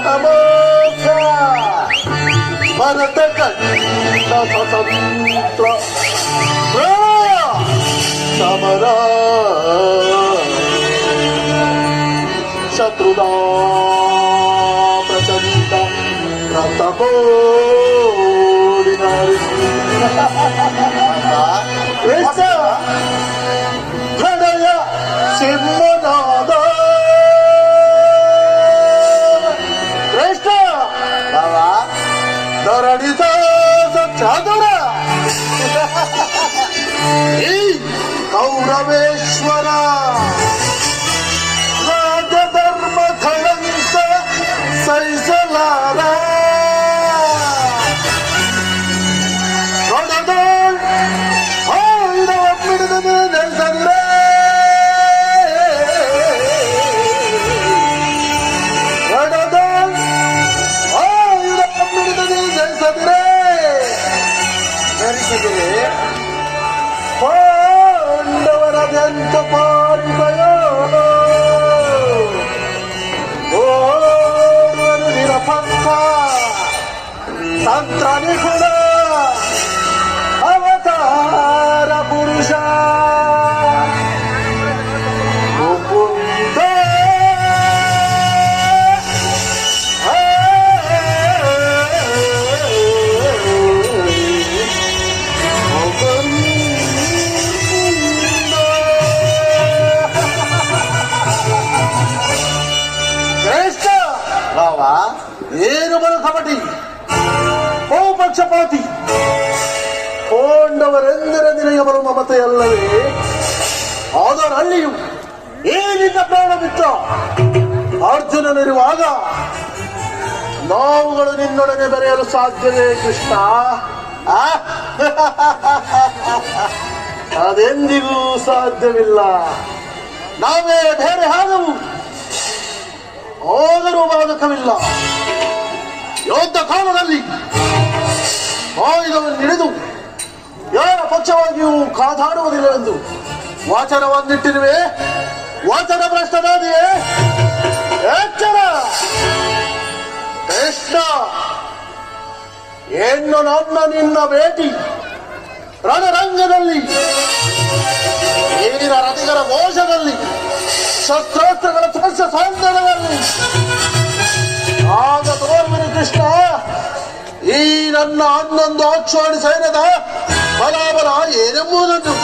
Atamoka menentukan Sasasantra Raya Samara Satruda Pracanda Pratamo Dinari Maka Risa Hanaya Simonada হবে সন্ত্রাণী খুড়া অবতার পুরুষা। బావా ఏ రూపంలో కాబట్టి ಓ ಪಕ್ಷಪಾತಿ. ಕೊಂಡವರೆಂದರೆ ನಿನಗೆ ಬರುವ ಮಮತೆಯಲ್ಲವೇ ಅಲ್ಲಿಯೂ ಏನಿದ್ದ ಪ್ರಾಣ ಬಿತ್ತ ಅರ್ಜುನನಿರುವಾಗ ನಾವುಗಳು ನಿನ್ನೊಡನೆ ಬೆರೆಯಲು ಸಾಧ್ಯವೇ, ಕೃಷ್ಣ? ಅದೆಂದಿಗೂ ಸಾಧ್ಯವಿಲ್ಲ. ನಾವೇ ಬೇರೆ ಹಾಗವು ಹೋದರೂ ಬಾಧಕವಿಲ್ಲ. ಯೋಧ ಕಾಲದಲ್ಲಿ ಆಯುಧವನ್ನು ಹಿಡಿದು ಯಾರ ಪಕ್ಷವಾಗಿಯೂ ಕಾದಾಡುವುದಿಲ್ಲವೆಂದು ವಾಚನವನ್ನಿಟ್ಟಿರುವೆ. ವಾಚನ ಭ್ರಷ್ಟನಾದಿಯೇ ಎಚ್ಚರ. ಕೃಷ್ಣ, ಹೆಣ್ಣು ನನ್ನ ನಿನ್ನ ಭೇಟಿ. ರಣರಂಗದಲ್ಲಿ ನೀರಿನ ರಥಿಗರ ಘೋಷದಲ್ಲಿ ಶಸ್ತ್ರಾಸ್ತ್ರಗಳ ಸ್ಪರ್ಶ ಸಾಂದರ್ಯದಲ್ಲಿ ನನ್ನ ಹನ್ನೊಂದು ಅಕ್ಷೋಣಿ ಸೈನ್ಯದ ಬಲಾಬಲ ಏನೆಂಬುದನ್ನು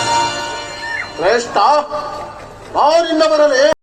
ಶ್ರೇಷ್ಠ ನಾನಿನ್ನ ಬರಲೇ